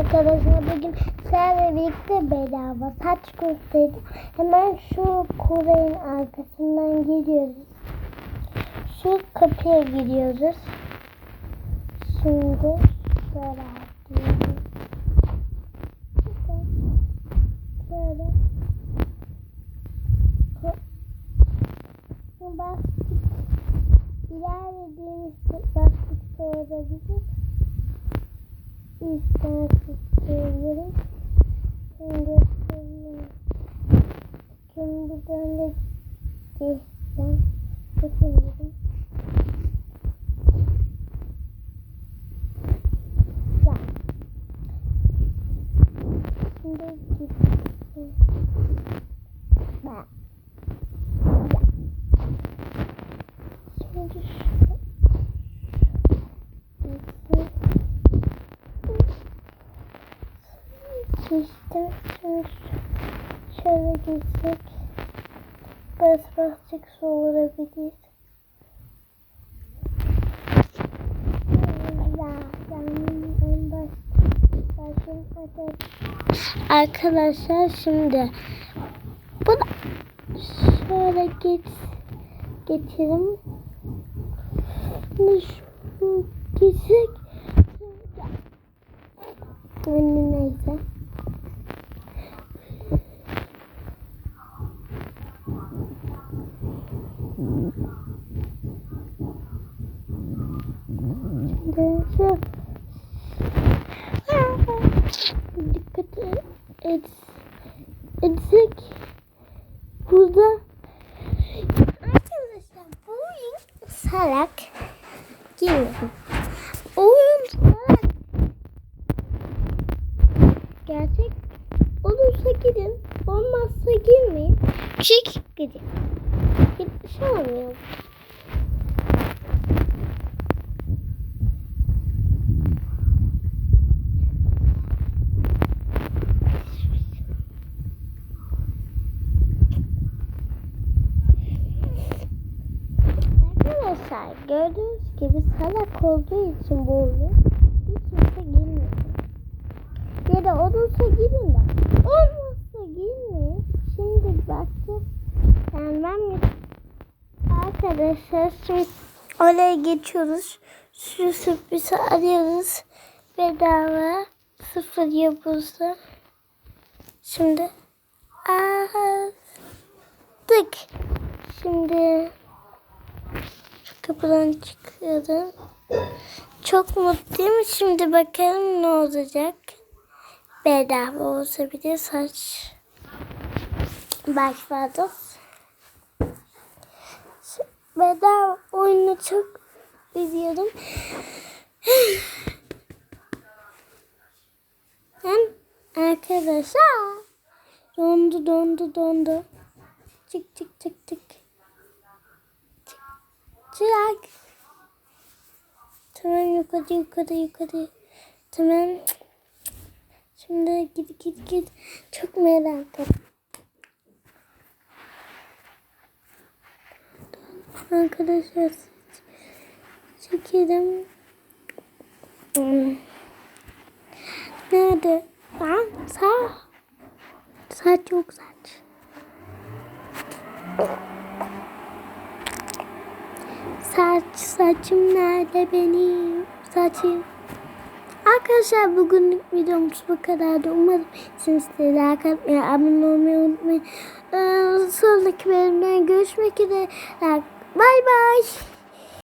Arkadaşlar bugün sizlerle birlikte bedava saç gösterdim. Hemen şu kureyin arkasından giriyoruz. Şu kapıya giriyoruz. Şimdi şöyle atlıyoruz. Şöyle. Bastık. İlerlediğimizde bastık sonra bizim üstten tutuyorum. Şimdi göstereyim. Şimdi böyle geçeceğim. Bakıyorum. Ya. Şimdi gitsin. Bak. Şimdi şu. Şöyle, şöyle yani en baş, başım Arkadaşlar şimdi bu da şöyle git getirim. Gitsek neyse. Şu dikkat et, etsek burada arkadaşlar bu oyun salak girmeyin. Oyun salak gerçek olursa gidin olmazsa girmeyin çık gidin. Git şey olmuyor. Arkadaşlar gördüğünüz gibi salak olduğu için bu oyun hiç kimse girmiyor. Ya da olursa girin de. Olmazsa girmeyin. Şimdi bakacağız. Yani ben Arkadaşlar şimdi oraya geçiyoruz. Şu sürprizi arıyoruz. Bedava sıfır yapılsa. Şimdi aldık. Şimdi şu kapıdan çıkıyorum. Çok mutluyum. Şimdi bakalım ne olacak. Bedava olsa bile saç başladım. Bedava oyunu çok izliyordum. Hem arkadaşlar dondu dondu dondu. Çık çık çık. Çık. Çık. Tamam yukarı yukarı yukarı. Tamam. Şimdi git git git. Çok merak ettim. Arkadaşlar çekelim. Nerede? Lan sağ. Saç yok saç. Saç saçım nerede benim saçım? Arkadaşlar bugünlük videomuz bu kadardı. Umarım sizleri like atmayı, abone olmayı unutmayın. Ee, sonraki bölümden görüşmek üzere. Bye bye.